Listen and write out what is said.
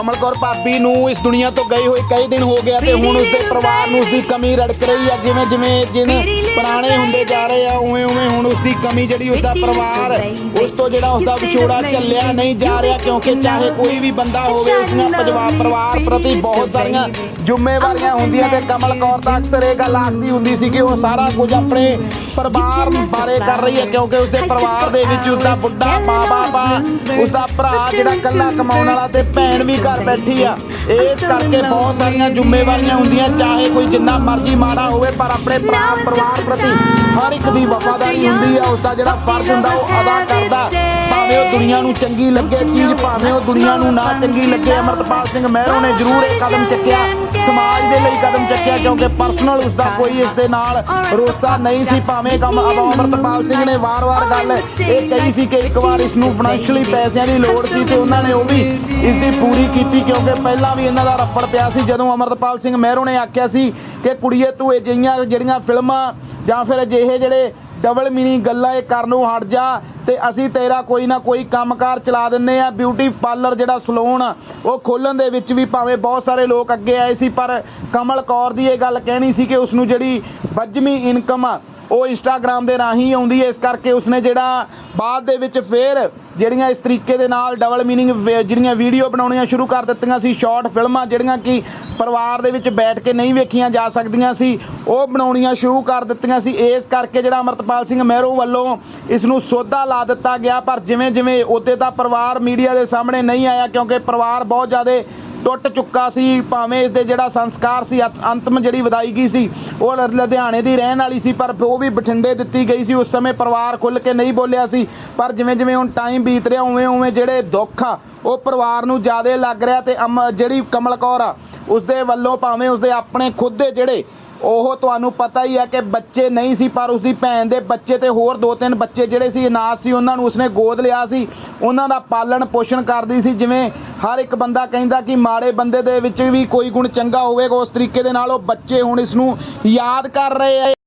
ਕਮਲ ਕੌਰ ਭਾਬੀ ਨੂੰ ਇਸ ਦੁਨੀਆ ਤੋਂ ਗਏ ਹੋਏ ਕਈ ਦਿਨ ਹੋ ਗਿਆ ਤੇ ਹੁਣ ਉਸਦੇ ਪਰਿਵਾਰ ਨੂੰ ਉਸਦੀ ਕਮੀ ਰੜਕ ਰਹੀ ਆ ਜਿਵੇਂ ਜਿਵੇਂ ਜਿਨ ਪੁਰਾਣੇ ਹੁੰਦੇ ਜਾ ਰਹੇ ਆ ਉਵੇਂ ਉਵੇਂ ਹੁਣ ਉਸਦੀ ਕਮੀ ਜਿਹੜੀ ਉਸਦਾ ਪਰਿਵਾਰ ਉਸ ਤੋਂ ਜਿਹੜਾ ਉਸਦਾ ਵਿਛੋੜਾ ਚੱਲਿਆ ਨਹੀਂ। ਜਾ ਰਿਹਾ ਕਿਉਂਕਿ ਚਾਹੇ ਕੋਈ ਵੀ ਬੰਦਾ ਹੋਵੇ ਉਸਦੀਆਂ ਪਰਿਵਾਰ ਪਰਿਵਾਰ ਪ੍ਰਤੀ ਬਹੁਤ ਸਾਰੀਆਂ ਜ਼ਿੰਮੇਵਾਰੀਆਂ ਹੁੰਦੀਆਂ ਤੇ ਕਮਲ ਕੌਰ ਤਾਂ ਅਕਸਰ ਇਹ ਗੱਲ ਆਖਦੀ ਹੁੰਦੀ ਸੀ ਕਿ ਉਹ ਸਾਰਾ ਕੁਝ ਆਪਣੇ ਪਰਿਵਾਰ ਬਾਰੇ ਕਰ ਰਹੀ ਹੈ ਕਿਉਂਕਿ ਉਸਦੇ ਪਰਿਵਾਰ ਦੇ ਵਿੱਚ ਉਸਦਾ ਬੁੱਢਾ ਮਾਂ-ਬਾਪ ਆ ਉਸਦਾ ਭਰਾ ਜਿਹੜਾ ਇਕੱਲਾ ਕਮਾਉਣ ਵਾਲਾ ਤੇ ਭੈਣ ਵੀ ਘਰ ਬੈਠੀ ਆ। ਇਸ ਕਰਕੇ ਬਹੁਤ ਸਾਰੀਆਂ ਜ਼ਿੰਮੇਵਾਰੀਆਂ ਹੁੰਦੀਆਂ ਚਾਹੇ ਕੋਈ ਜਿੰਨਾ ਮਰਜ਼ੀ ਮਾੜਾ ਹੋਵੇ ਪਰ ਆਪਣੇ ਭਰਾ ਪਰਿਵਾਰ ਪ੍ਰਤੀ ਹਰ ਇੱਕ ਦੀ ਵਫਾਦਾਰੀ ਹੁੰਦੀ ਆ ਉਸਦਾ ਜਿਹੜਾ ਫਰਜ਼ ਹੁੰਦਾ ਉਹ ਅਦਾ ਕਰਦਾ। ਭਾਵੇਂ ਉਹ ਦੁਨੀਆ ਨੂੰ ਚੰਗੀ ਲੱਗੇ ਚੀਜ਼ ਭਾਵੇਂ ਉਹ ਦੁਨੀਆ ਨੂੰ ਨਾ ਚੰਗੀ ਲੱਗੇ ਅਮਰਤਪਾਲ ਸਿੰਘ ਮਹਿਰੋ ਨੇ ਜ਼ਰੂਰ ਇਹ ਕਦਮ ਚੱਕਿਆ। ਸਮਾਜ ਦੇ ਲਈ ਕਦਮ ਚੱਕਿਆ ਕਿਉਂਕਿ ਪਰਸਨਲ ਉਸਦਾ ਕੋਈ ਇਸ ਦੇ ਨਾਲ ਰੋਸਾ ਨਹੀਂ ਸੀ ਭਾਵੇਂ ਕੰਮ ਅਮਰਤਪਾਲ ਸਿੰਘ ਨੇ ਵਾਰ-ਵਾਰ ਗੱਲ ਇਹ ਕਹੀ ਸੀ ਕਿ ਇੱਕ ਵਾਰ ਇਸ ਨੂੰ ਫਾਈਨੈਂਸ਼ੀਅਲੀ ਪੈਸਿਆਂ ਦੀ ਲੋੜ ਸੀ ਤੇ ਉਹਨਾਂ ਨੇ ਉਹ ਵੀ ਇਸ ਦੀ ਪੂਰੀ ਕੀਤੀ ਕਿਉਂਕਿ ਪਹਿਲਾਂ ਵੀ ਇਹਨਾਂ ਦਾ ਰੱਫੜ ਪਿਆ ਸੀ। ਜਦੋਂ ਅਮਰਤਪਾਲ ਸਿੰਘ ਮਹਿਰੋਂ ਨੇ ਆਖਿਆ ਸੀ ਕਿ ਕੁੜੀਏ, ਤੂੰ ਇਹ ਜਿਹੀਆਂ ਜਿਹੜੀਆਂ ਫਿਲਮਾਂ ਜਾਂ ਫਿਰ ਅਜਿਹੇ ਜਿਹੜੇ ਡਬਲ ਮੀਨੀ ਗੱਲਾਂ ਇਹ ਕਰਨੋਂ ਹਟ ਜਾ ਤੇ ਅਸੀਂ ਤੇਰਾ ਕੋਈ ਨਾ ਕੋਈ ਕੰਮਕਾਰ ਚਲਾ ਦਿੰਨੇ ਆ ਬਿਊਟੀ ਪਾਰਲਰ ਜਿਹੜਾ ਸਲੂਨ, ਉਹ ਖੋਲਣ ਦੇ ਵਿੱਚ ਵੀ ਭਾਵੇਂ ਬਹੁਤ ਸਾਰੇ ਲੋਕ ਅੱਗੇ ਆਏ ਸੀ, ਪਰ ਕਮਲ ਕੌਰ ਦੀ ਇਹ ਗੱਲ ਕਹਿਣੀ ਸੀ ਕਿ ਉਸ ਨੂੰ ਜਿਹੜੀ ਵੱਜਵੀਂ ਇਨਕਮ ਆ ਉਹ ਇੰਸਟਾਗ੍ਰam ਦੇ ਰਾਹੀਂ ਆਉਂਦੀ ਹੈ। ਇਸ ਕਰਕੇ ਉਸਨੇ ਜਿਹੜਾ ਬਾਅਦ ਦੇ ਵਿੱਚ ਫੇਰ ਜਿਹੜੀਆਂ ਇਸ ਤਰੀਕੇ ਦੇ ਨਾਲ ਡਬਲ ਮੀਨਿੰਗ ਜਿਹੜੀਆਂ ਵੀਡੀਓ ਬਣਾਉਣੀਆਂ ਸ਼ੁਰੂ ਕਰ ਦਿੱਤੀਆਂ ਸੀ ਸ਼ਾਰਟ ਫਿਲਮਾਂ ਜਿਹੜੀਆਂ ਕਿ ਪਰਿਵਾਰ ਦੇ ਵਿੱਚ ਬੈਠ ਕੇ ਨਹੀਂ ਵੇਖੀਆਂ ਜਾ ਸਕਦੀਆਂ ਸੀ, ਉਹ ਬਣਾਉਣੀਆਂ ਸ਼ੁਰੂ ਕਰ ਦਿੱਤੀਆਂ ਸੀ। ਇਸ ਕਰਕੇ ਜਿਹੜਾ ਅਮਰਤਪਾਲ ਸਿੰਘ ਮਹਿਰੋ ਵੱਲੋਂ ਇਸ ਨੂੰ ਸੋਧਾ ਲਾ ਦਿੱਤਾ ਗਿਆ, ਪਰ ਜਿਵੇਂ ਜਿਵੇਂ ਉਹਦੇ ਦਾ ਪਰਿਵਾਰ ਮੀਡੀਆ ਦੇ ਸਾਹਮਣੇ ਨਹੀਂ ਆਇਆ, ਕਿਉਂਕਿ ਪਰਿਵਾਰ ਬਹੁਤ ਜ਼ਿਆਦਾ ਟੁੱਟ ਚੁੱਕਾ ਸੀ, ਭਾਵੇਂ ਇਸ ਦੇ ਜਿਹੜਾ ਸੰਸਕਾਰ ਸੀ, ਅੰਤ- ਅੰਤਮ ਜਿਹੜੀ ਵਿਦਾਇਗੀ ਸੀ, ਉਹ ਲੁਧਿਆਣੇ ਦੀ ਰਹਿਣ ਵਾਲੀ ਸੀ, ਪਰ ਉਹ ਵੀ ਬਠਿੰਡੇ ਦਿੱਤੀ ਗਈ ਸੀ, ਉਸ ਸਮੇਂ ਪਰਿਵਾਰ ਖੁੱਲ ਕੇ ਨਹੀਂ ਬੋਲਿਆ ਸੀ, ਪਰ ਜਿਵੇਂ ਜਿਵੇਂ ਹੁਣ ਟਾਈਮ ਬੀਤ ਰਿਹਾ, ਉਵੇਂ ਉਵੇਂ ਜਿਹੜੇ ਦੁੱਖ ਆ, ਉਹ ਪਰਿਵਾਰ ਨੂੰ ਜ਼ਿਆਦਾ ਲੱਗ ਰਿਹਾ ਤੇ ਅਮ- ਜਿਹੜੀ ਕਮਲ ਕੌਰ ਆ, ਉਸਦੇ ਵੱਲੋਂ ਭਾਵੇਂ ਉਸਦੇ ਆਪਣੇ ਖੁਦ ਦੇ ਜਿਹੜੇ ਉਹ ਤੁਹਾਨੂੰ ਪਤਾ ਹੀ ਹੈ ਕਿ ਬੱਚੇ ਨਹੀਂ ਸੀ, ਪਰ ਉਸਦੀ ਭੈਣ ਦੇ ਬੱਚੇ ਤੇ ਹੋਰ ਦੋ ਤਿੰਨ ਬੱਚੇ ਜਿਹੜੇ ਸੀ, ਅਨਾਥ ਸੀ, ਉਹਨਾਂ ਨੂੰ ਉਸਨੇ ਗੋਦ ਲਿਆ ਸੀ। ਉਹਨਾਂ ਦਾ ਪਾਲਣ ਪੋਸ਼ਣ ਕਰਦੀ ਸੀ, ਜਿਵੇਂ ਹਰ ਇੱਕ ਬੰਦਾ ਕਹਿੰਦਾ ਕਿ ਮਾੜੇ ਬੰਦੇ ਦੇ ਵਿੱਚ ਵੀ ਕੋਈ ਗੁਣ ਚੰਗਾ ਹੋਵੇਗਾ, ਉਸ ਤਰੀਕੇ ਦੇ ਨਾਲ ਉਹ ਬੱਚੇ ਹੁਣ ਇਸ ਨੂੰ ਯਾਦ ਕਰ ਰਹੇ ਆ